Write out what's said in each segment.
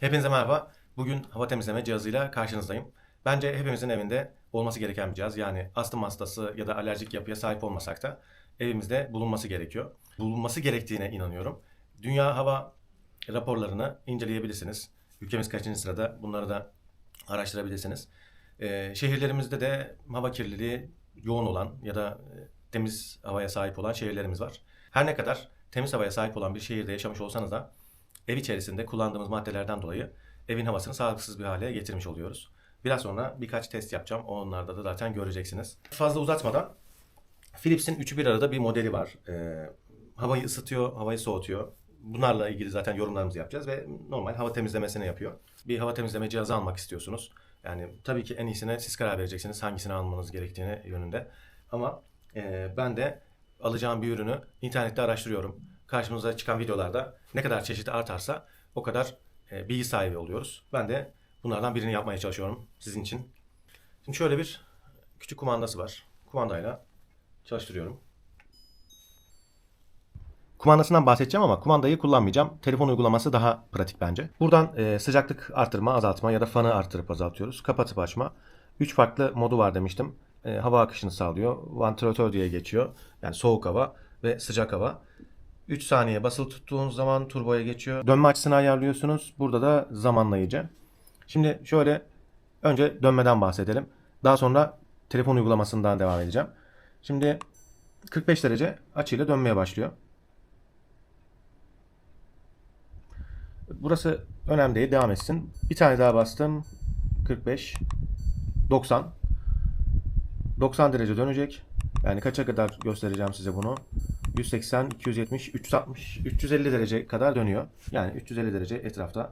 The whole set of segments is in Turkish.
Hepinize merhaba. Bugün hava temizleme cihazıyla karşınızdayım. Bence hepimizin evinde olması gereken bir cihaz. Yani astım hastası ya da alerjik yapıya sahip olmasak da evimizde bulunması gerekiyor. Bulunması gerektiğine inanıyorum. Dünya hava raporlarını inceleyebilirsiniz. Ülkemiz kaçıncı sırada bunları da araştırabilirsiniz. Ee, şehirlerimizde de hava kirliliği yoğun olan ya da e, temiz havaya sahip olan şehirlerimiz var. Her ne kadar temiz havaya sahip olan bir şehirde yaşamış olsanız da ev içerisinde kullandığımız maddelerden dolayı evin havasını sağlıksız bir hale getirmiş oluyoruz. Biraz sonra birkaç test yapacağım. Onlarda da zaten göreceksiniz. Fazla uzatmadan Philips'in üçü bir arada bir modeli var. Ee, havayı ısıtıyor, havayı soğutuyor. Bunlarla ilgili zaten yorumlarımızı yapacağız ve normal hava temizlemesini yapıyor. Bir hava temizleme cihazı almak istiyorsunuz. Yani tabii ki en iyisine siz karar vereceksiniz hangisini almanız gerektiğini yönünde. Ama e, ben de alacağım bir ürünü internette araştırıyorum. Karşımıza çıkan videolarda ne kadar çeşidi artarsa o kadar e, bilgi sahibi oluyoruz. Ben de bunlardan birini yapmaya çalışıyorum sizin için. Şimdi şöyle bir küçük kumandası var. Kumandayla çalıştırıyorum. Kumandasından bahsedeceğim ama kumandayı kullanmayacağım. Telefon uygulaması daha pratik bence. Buradan e, sıcaklık artırma, azaltma ya da fanı artırıp azaltıyoruz. Kapatıp açma. 3 farklı modu var demiştim. E, hava akışını sağlıyor. Vantilatör diye geçiyor. Yani soğuk hava ve sıcak hava. 3 saniye basılı tuttuğunuz zaman turboya geçiyor. Dönme açısını ayarlıyorsunuz. Burada da zamanlayıcı. Şimdi şöyle önce dönmeden bahsedelim. Daha sonra telefon uygulamasından devam edeceğim. Şimdi 45 derece açıyla dönmeye başlıyor. Burası önemli değil. Devam etsin. Bir tane daha bastım. 45. 90. 90 derece dönecek. Yani kaça kadar göstereceğim size bunu. 180, 270, 360, 350 derece kadar dönüyor. Yani 350 derece etrafta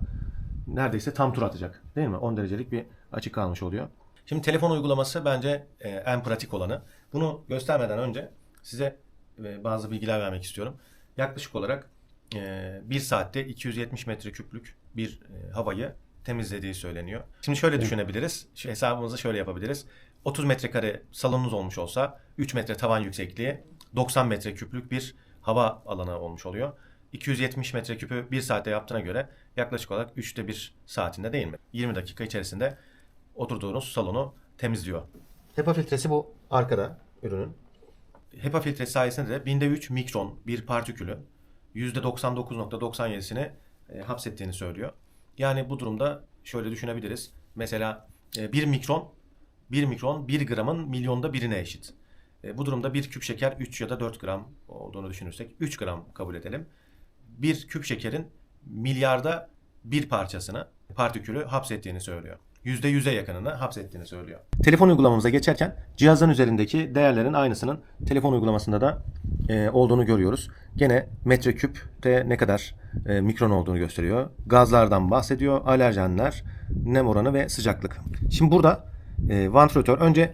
neredeyse tam tur atacak. Değil mi? 10 derecelik bir açı kalmış oluyor. Şimdi telefon uygulaması bence e, en pratik olanı. Bunu göstermeden önce size e, bazı bilgiler vermek istiyorum. Yaklaşık olarak e, 1 saatte 270 metreküplük bir havayı temizlediği söyleniyor. Şimdi şöyle düşünebiliriz. Şu hesabımızı şöyle yapabiliriz. 30 metrekare salonunuz olmuş olsa 3 metre tavan yüksekliği 90 metreküplük bir hava alanı olmuş oluyor. 270 metreküpü 1 saatte yaptığına göre yaklaşık olarak 3'te 1 saatinde değil mi? 20 dakika içerisinde oturduğunuz salonu temizliyor. HEPA filtresi bu arkada ürünün. HEPA filtresi sayesinde de binde 3 mikron bir partikülü %99.97'sini e, hapsettiğini söylüyor. Yani bu durumda şöyle düşünebiliriz. Mesela e, 1 mikron 1 mikron 1 gramın milyonda birine eşit. E, bu durumda bir küp şeker 3 ya da 4 gram olduğunu düşünürsek 3 gram kabul edelim. Bir küp şekerin milyarda bir parçasını, partikülü hapsettiğini söylüyor. %100'e yakınını hapsettiğini söylüyor. Telefon uygulamamıza geçerken cihazın üzerindeki değerlerin aynısının telefon uygulamasında da e, olduğunu görüyoruz. Gene metreküpte ne kadar e, mikron olduğunu gösteriyor. Gazlardan bahsediyor, alerjenler, nem oranı ve sıcaklık. Şimdi burada e, vantilatör önce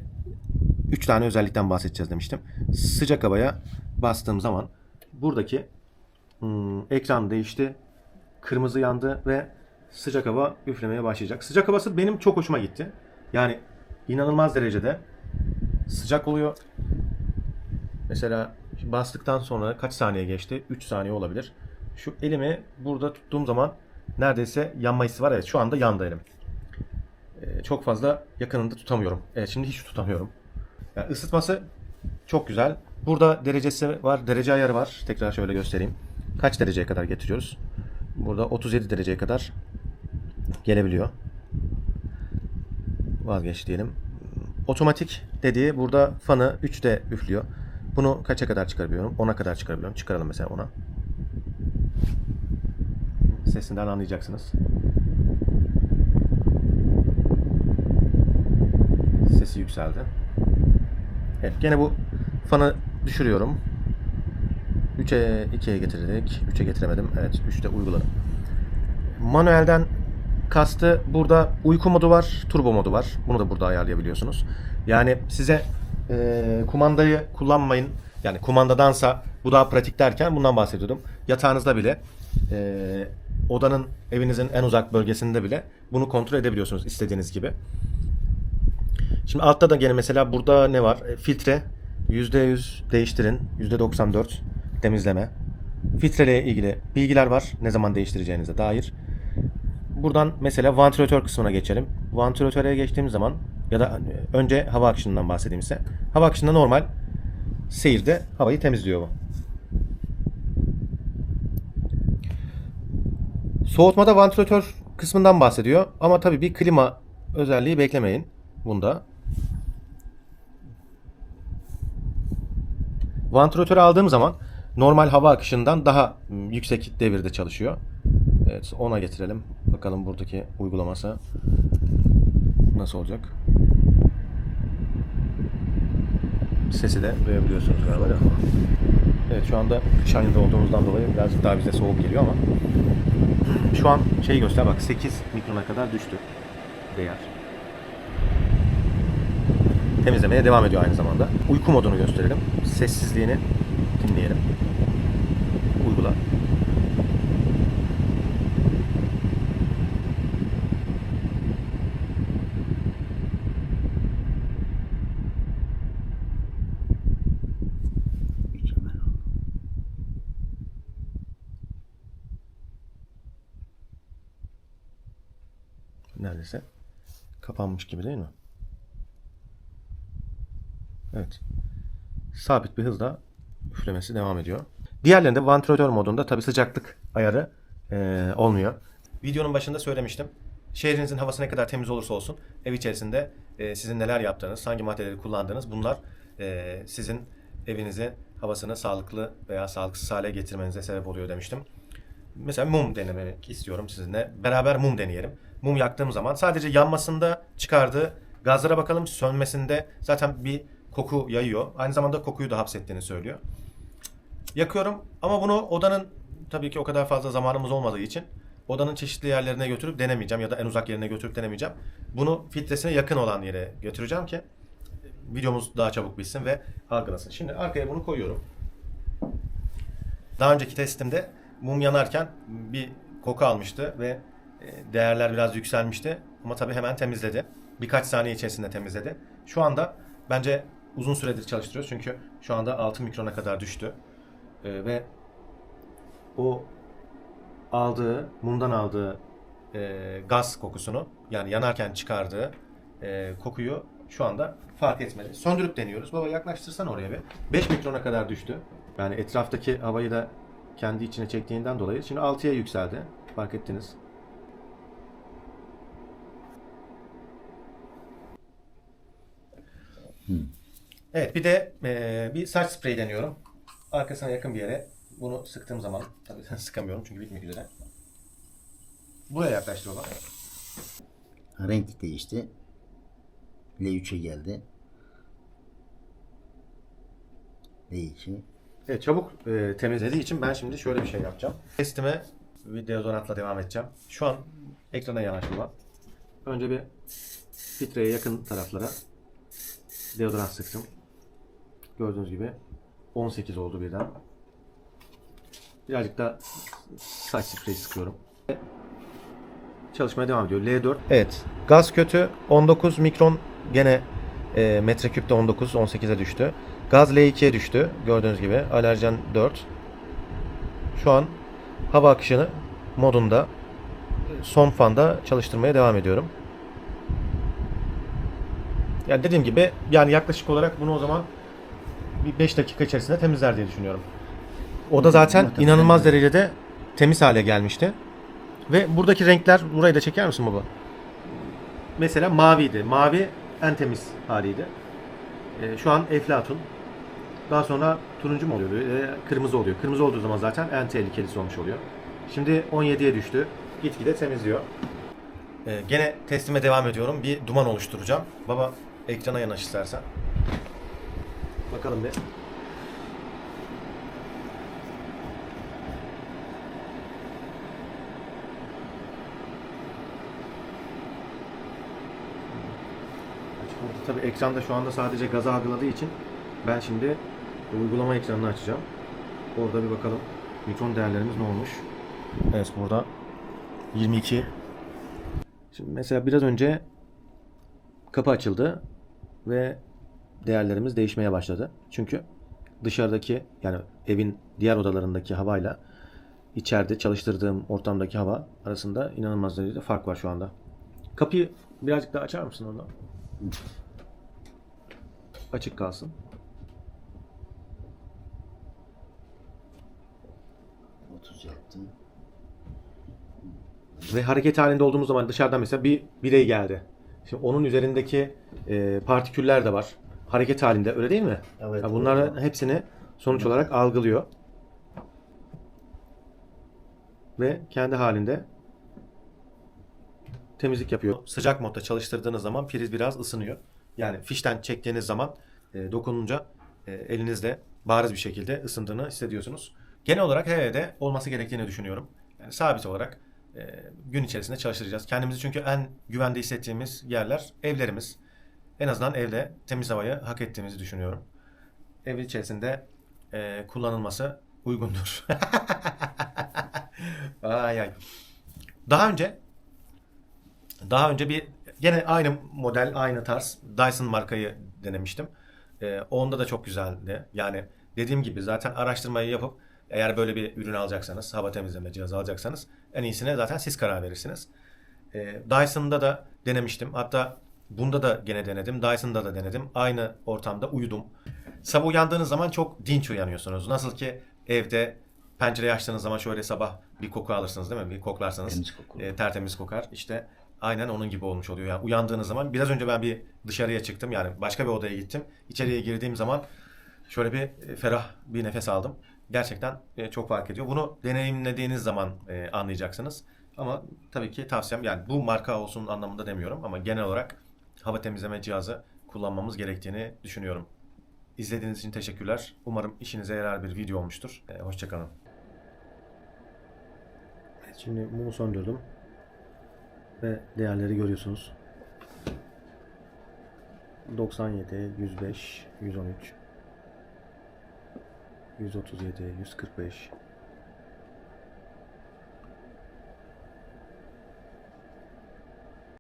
3 tane özellikten bahsedeceğiz demiştim. Sıcak havaya bastığım zaman buradaki hmm, ekran değişti. Kırmızı yandı ve sıcak hava üflemeye başlayacak. Sıcak havası benim çok hoşuma gitti. Yani inanılmaz derecede sıcak oluyor. Mesela bastıktan sonra kaç saniye geçti? 3 saniye olabilir. Şu elimi burada tuttuğum zaman neredeyse yanma hissi var. Evet şu anda yandı elim. Ee, çok fazla yakınında tutamıyorum. Evet şimdi hiç tutamıyorum. Yani ısıtması çok güzel. Burada derecesi var, derece ayarı var. Tekrar şöyle göstereyim. Kaç dereceye kadar getiriyoruz? Burada 37 dereceye kadar gelebiliyor. Vazgeç diyelim. Otomatik dediği burada fanı 3'te üflüyor. Bunu kaça kadar çıkarabiliyorum? 10'a kadar çıkarabiliyorum. Çıkaralım mesela 10'a. Sesinden anlayacaksınız. Sesi yükseldi. Evet gene bu fanı düşürüyorum. 3'e 2'ye getirdik. 3'e getiremedim. Evet 3'te uyguladım. Manuelden kastı burada uyku modu var, turbo modu var. Bunu da burada ayarlayabiliyorsunuz. Yani size e, kumandayı kullanmayın. Yani kumandadansa bu daha pratik derken bundan bahsediyordum. Yatağınızda bile e, odanın evinizin en uzak bölgesinde bile bunu kontrol edebiliyorsunuz istediğiniz gibi. Şimdi altta da gene mesela burada ne var? E, filtre %100 değiştirin. %94 temizleme. Filtreyle ilgili bilgiler var. Ne zaman değiştireceğinize dair. buradan mesela vantilatör kısmına geçelim. Vantilatöre geçtiğimiz zaman ya da e, önce hava akışından bahsedeyim ise. Hava akışında normal seyirde havayı temizliyor bu. Soğutmada vantilatör kısmından bahsediyor. Ama tabii bir klima özelliği beklemeyin bunda. Vantilatörü aldığım zaman normal hava akışından daha yüksek devirde çalışıyor. Evet ona getirelim. Bakalım buradaki uygulaması nasıl olacak. Sesi de duyabiliyorsunuz galiba. Evet şu anda ayında olduğumuzdan dolayı birazcık daha bize soğuk geliyor ama şu an şeyi göster bak 8 mikrona kadar düştü değer. Temizlemeye devam ediyor aynı zamanda. Uyku modunu gösterelim. Sessizliğini dinleyelim. Uygula. Neredeyse kapanmış gibi değil mi? Evet. Sabit bir hızla üflemesi devam ediyor. Diğerlerinde vantilatör modunda tabi sıcaklık ayarı eee, olmuyor. Videonun başında söylemiştim. Şehrinizin havası ne kadar temiz olursa olsun ev içerisinde eee, sizin neler yaptığınız, hangi maddeleri kullandığınız bunlar eee, sizin evinizi havasını sağlıklı veya sağlıksız hale getirmenize sebep oluyor demiştim. Mesela mum denemek istiyorum sizinle. Beraber mum deneyelim. Mum yaktığım zaman sadece yanmasında çıkardığı gazlara bakalım. Sönmesinde zaten bir koku yayıyor. Aynı zamanda kokuyu da hapsettiğini söylüyor. Yakıyorum ama bunu odanın tabii ki o kadar fazla zamanımız olmadığı için odanın çeşitli yerlerine götürüp denemeyeceğim ya da en uzak yerine götürüp denemeyeceğim. Bunu filtresine yakın olan yere götüreceğim ki videomuz daha çabuk bitsin ve algılasın. Şimdi arkaya bunu koyuyorum. Daha önceki testimde mum yanarken bir koku almıştı ve e, değerler biraz yükselmişti. Ama tabii hemen temizledi. Birkaç saniye içerisinde temizledi. Şu anda bence uzun süredir çalıştırıyoruz. Çünkü şu anda 6 mikrona kadar düştü. E, ve o aldığı, mumdan aldığı e, gaz kokusunu yani yanarken çıkardığı e, kokuyu şu anda fark etmedi. Söndürüp deniyoruz. Baba yaklaştırsan oraya bir. 5 mikrona kadar düştü. Yani etraftaki havayı da kendi içine çektiğinden dolayı. Şimdi 6'ya yükseldi. Fark ettiniz. Evet bir de eee, bir saç spreyi deniyorum. Arkasına yakın bir yere bunu sıktığım zaman tabii sıkamıyorum çünkü bitmek üzere. Buraya yaklaştır baba. Renk değişti. L3'e geldi. L2. Evet çabuk e, temizlediği için ben şimdi şöyle bir şey yapacağım. Testime bir deodorantla devam edeceğim. Şu an ekrana yanaşma. Önce bir filtreye yakın taraflara deodorant sıktım. Gördüğünüz gibi 18 oldu birden. Birazcık da saç spreyi sıkıyorum. Çalışmaya devam ediyor. L4. Evet. Gaz kötü. 19 mikron gene e, metreküpte 19, 18'e düştü. Gaz L2'ye düştü. Gördüğünüz gibi. Alerjen 4. Şu an hava akışını modunda son fanda çalıştırmaya devam ediyorum. Yani dediğim gibi yani yaklaşık olarak bunu o zaman bir 5 dakika içerisinde temizler diye düşünüyorum. O da zaten Muhtemelen inanılmaz evet. derecede temiz hale gelmişti. Ve buradaki renkler burayı da çeker misin baba? Mesela maviydi. Mavi en temiz haliydi. Ee, şu an eflatun. Daha sonra turuncu mu oluyor? Ee, kırmızı oluyor. Kırmızı olduğu zaman zaten en tehlikelisi olmuş oluyor. Şimdi 17'ye düştü. Gitgide temizliyor. Ee, gene testime devam ediyorum. Bir duman oluşturacağım. Baba ekrana yanaş istersen. Bakalım bir. Tabii ekranda şu anda sadece gazı algıladığı için ben şimdi uygulama ekranını açacağım. Orada bir bakalım mikron değerlerimiz ne olmuş. Evet burada 22. Şimdi mesela biraz önce kapı açıldı ve değerlerimiz değişmeye başladı. Çünkü dışarıdaki yani evin diğer odalarındaki havayla içeride çalıştırdığım ortamdaki hava arasında inanılmaz derecede fark var şu anda. Kapıyı birazcık daha açar mısın orada? Açık kalsın. 30 yaptım. Ve hareket halinde olduğumuz zaman dışarıdan mesela bir birey geldi. Şimdi onun üzerindeki e, partiküller de var. Hareket halinde öyle değil mi? Evet. Ya bunların hepsini sonuç olarak algılıyor. Ve kendi halinde temizlik yapıyor. Sıcak modda çalıştırdığınız zaman priz biraz ısınıyor. Yani fişten çektiğiniz zaman e, dokununca e, elinizde bariz bir şekilde ısındığını hissediyorsunuz. Genel olarak her evde olması gerektiğini düşünüyorum. Yani sabit olarak e, gün içerisinde çalıştıracağız. Kendimizi çünkü en güvende hissettiğimiz yerler evlerimiz. En azından evde temiz havayı hak ettiğimizi düşünüyorum. Ev içerisinde e, kullanılması uygundur. ay ay. Daha önce daha önce bir gene aynı model, aynı tarz Dyson markayı denemiştim. Ee, onda da çok güzeldi. Yani dediğim gibi zaten araştırmayı yapıp eğer böyle bir ürün alacaksanız, hava temizleme cihazı alacaksanız en iyisine zaten siz karar verirsiniz. Ee, Dyson'da da denemiştim. Hatta bunda da gene denedim. Dyson'da da denedim. Aynı ortamda uyudum. Sabah uyandığınız zaman çok dinç uyanıyorsunuz. Nasıl ki evde pencereyi açtığınız zaman şöyle sabah bir koku alırsınız değil mi? Bir koku. E, tertemiz kokar. İşte aynen onun gibi olmuş oluyor. Yani uyandığınız zaman biraz önce ben bir dışarıya çıktım. Yani başka bir odaya gittim. İçeriye girdiğim zaman şöyle bir e, ferah bir nefes aldım. Gerçekten e, çok fark ediyor. Bunu deneyimlediğiniz zaman e, anlayacaksınız. Ama tabii ki tavsiyem yani bu marka olsun anlamında demiyorum ama genel olarak hava temizleme cihazı kullanmamız gerektiğini düşünüyorum. İzlediğiniz için teşekkürler. Umarım işinize yarar bir video olmuştur. E, Hoşçakalın. Şimdi mumu söndürdüm. Ve değerleri görüyorsunuz. 97, 105, 113, 137, 145,